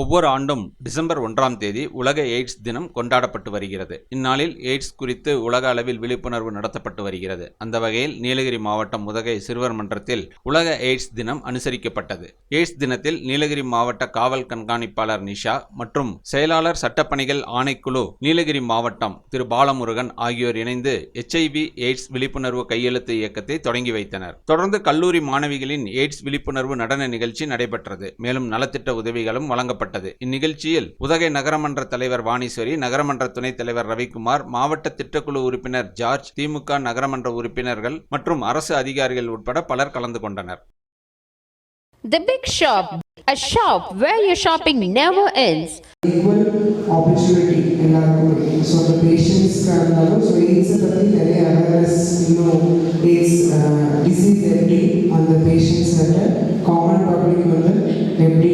ஒவ்வொரு ஆண்டும் டிசம்பர் ஒன்றாம் தேதி உலக எய்ட்ஸ் தினம் கொண்டாடப்பட்டு வருகிறது. இந்நாளில் எய்ட்ஸ் குறித்து உலக அளவில் விழிப்புணர்வு நடத்தப்பட்டு வருகிறது. அந்த வகையில் நீலகிரி மாவட்டம் உதகை சிறுவர் மன்றத்தில் உலக எய்ட்ஸ் தினம் அனுசரிக்கப்பட்டது. எய்ட்ஸ் தினத்தில் நீலகிரி மாவட்ட காவல் கண்காணிப்பாளர் நிஷா மற்றும் செயலாளர் சட்டப்பணிகள் ஆணைக்குழு நீலகிரி மாவட்டம் திரு பாலமுருகன் ஆகியோர் இணைந்து எச்ஐவி எய்ட்ஸ் விழிப்புணர்வு கையெழுத்து இயக்கத்தை தொடங்கி வைத்தனர். தொடர்ந்து கல்லூரி மாணவிகளின் எய்ட்ஸ் விழிப்புணர்வு நடன நிகழ்ச்சி நடைபெற்றது. மேலும் நலத்திட்ட உதவிகளும் வழங்கப்பட்டது இந்நிகழ்ச்சியில் உதகை நகரமன்ற தலைவர் வாணீஸ்வரி நகரமன்ற துணைத் தலைவர் ரவிக்குமார் மாவட்ட திட்டக்குழு உறுப்பினர் ஜார்ஜ் திமுக நகரமன்ற உறுப்பினர்கள் மற்றும் அரசு அதிகாரிகள் உட்பட பலர் கலந்து கொண்டனர். The Big Shop, a shop where your shopping never ends. Equal opportunity எல்லாருக்குமே ஸோ அந்த பேஷண்ட்ஸ்க்காக இருந்தாலும் ஸோ எய்ட்ஸை பற்றி நிறைய அவேர்னஸ் இன்னும் எய்ட்ஸ் டிசீஸ் எப்படி அந்த பேஷண்ட்ஸ்கிட்ட காமன் பப்ளிக் வந்து எப்படி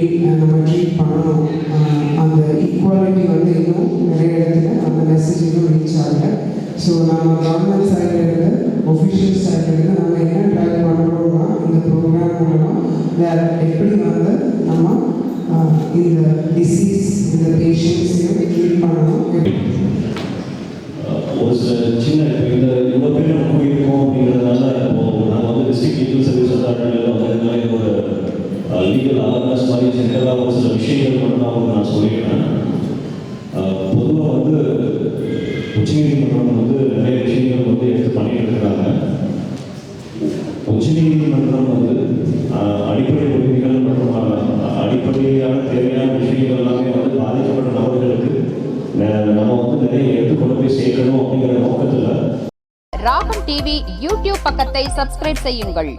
ஸோ நாங்கள் கவர்மெண்ட் சைட்லேருந்து ஒஃபிஷியல் சைட்லேருந்து நம்ம என்ன ட்ரை பண்ணுறோம்னா இந்த ப்ரோக்ராம் மூலமாக வேறு எப்படி வந்து நம்ம இந்த டிசீஸ் இந்த பேஷண்ட்ஸையும் ட்ரீட் பண்ணணும். ஒரு சில சின்ன இப்போ இந்த இவ்வளோ பேர் நம்ம அப்படிங்கிறதுனால நாங்கள் வந்து டிஸ்ட்ரிக்ட் லீகல் சர்வீஸ் அத்தாரிட்டியில் வந்ததுனால என்னோட லீகல் அவேர்னஸ் மாதிரி ஜென்ரலாக ஒரு சில விஷயங்கள் உச்சநீதிமன்றம் வந்து அடிப்படை உரிமைகள் மற்றும் அடிப்படையான தேவையான விஷயங்கள் எல்லாமே வந்து பாதிக்கப்பட்ட நபர்களுக்கு நம்ம வந்து நிறைய எடுத்து கொண்டு போய் சேர்க்கணும் அப்படிங்கிற நோக்கத்தில் ராகம் டிவி யூடியூப் பக்கத்தை சப்ஸ்கிரைப் செய்யுங்கள்.